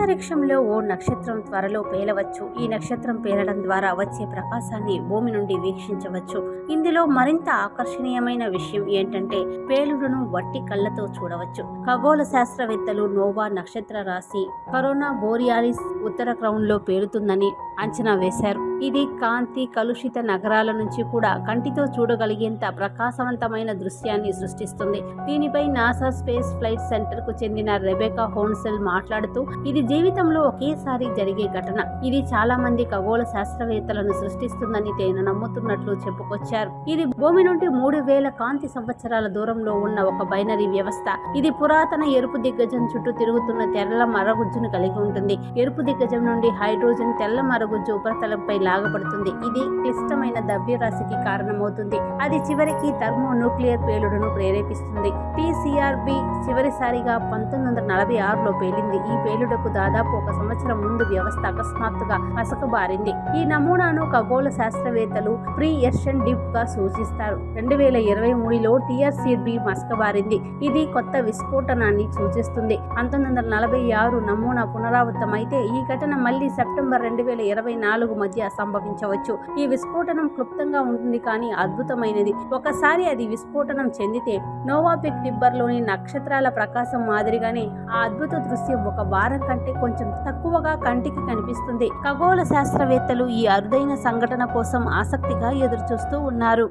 అంతరిక్షంలో ఓ నక్షత్రం త్వరలో పేలవచ్చు. ఈ నక్షత్రం పేలడం ద్వారా వచ్చే ప్రకాశాన్ని భూమి నుండి వీక్షించవచ్చు. ఇందులో మరింత ఆకర్షణీయమైన విషయం ఏంటంటే పేలుడును వట్టి కళ్ళతో చూడవచ్చు. ఖగోళ శాస్త్రవేత్తలు నోవా నక్షత్ర రాశి కరోనా బోరియాలిస్ ఉత్తర క్రౌన్లో పేలుతుందని అంచనా వేశారు. ఇది కాంతి కలుషిత నగరాల నుంచి కూడా కంటితో చూడగలిగేంత ప్రకాశవంతమైన దృశ్యాన్ని సృష్టిస్తుంది. దీనిపై నాసా స్పేస్ ఫ్లైట్ సెంటర్కు చెందిన రెబెకా హోన్సెల్ మాట్లాడుతూ ఇది జీవితంలో ఒకేసారి జరిగే ఘటన. ఇది చాలా మంది ఖగోళ శాస్త్రవేత్తలను సృష్టిస్తుందని తేను నమ్ముతున్నట్లు చెప్పుకొచ్చారు. ఇది భూమి నుండి మూడు వేల కాంతి సంవత్సరాల దూరంలో ఉన్న ఒక బైనరీ వ్యవస్థ. ఇది పురాతన ఎరుపు దిగ్గజం చుట్టూ తిరుగుతున్న తెల్ల మరగుజ్జును కలిగి ఉంటుంది. ఎరుపు దిగ్గజం నుండి హైడ్రోజన్ తెల్ల గుజ్జు ఉపరితలంపై లాగబడుతుంది. ఇది క్లిష్టమైన ద్రవ్యరాశికి కారణమవుతుంది. అది చివరికి థర్మో న్యూక్లియర్ పేలుడును ప్రేరేపిస్తుంది. టీసీఆర్బి చివరిసారిగా పంతొమ్మిది వందల నలభై ఆరులో పేలింది. ఈ పేలుడుకు దాదాపు ఒక సంవత్సరం ముందు వ్యవస్థ అకస్మాత్తుగా మసకబారింది ఈ నమూనాను ఖగోళ శాస్త్రవేత్తలు ప్రీ ఎర్షన్ డిప్గా సూచిస్తారు. రెండు వేల ఇరవై మూడులో టిఆర్సిబి మసకబారింది. ఇది కొత్త విస్ఫోటనాన్ని సూచిస్తుంది. పంతొమ్మిది వందల నలభై ఆరు నమూనా పునరావృతమైతే ఈ ఘటన మళ్ళీ సెప్టెంబర్ రెండు వేల ఇరవై నాలుగు మధ్య సంభవించవచ్చు. ఈ విస్ఫోటనం క్లుప్తంగా ఉంటుంది కానీ అద్భుతమైనది. ఒకసారి అది విస్ఫోటనం చెందితే నోవాపిక్ టిబ్బర్లోని నక్షత్రాల ప్రకాశం మాదిరిగానే ఆ అద్భుత దృశ్యం ఒక వారం కంటే కొంచెం తక్కువగా కంటికి కనిపిస్తుంది. ఖగోళ శాస్త్రవేత్తలు ఈ అరుదైన సంఘటన కోసం ఆసక్తిగా ఎదురుచూస్తూ ఉన్నారు.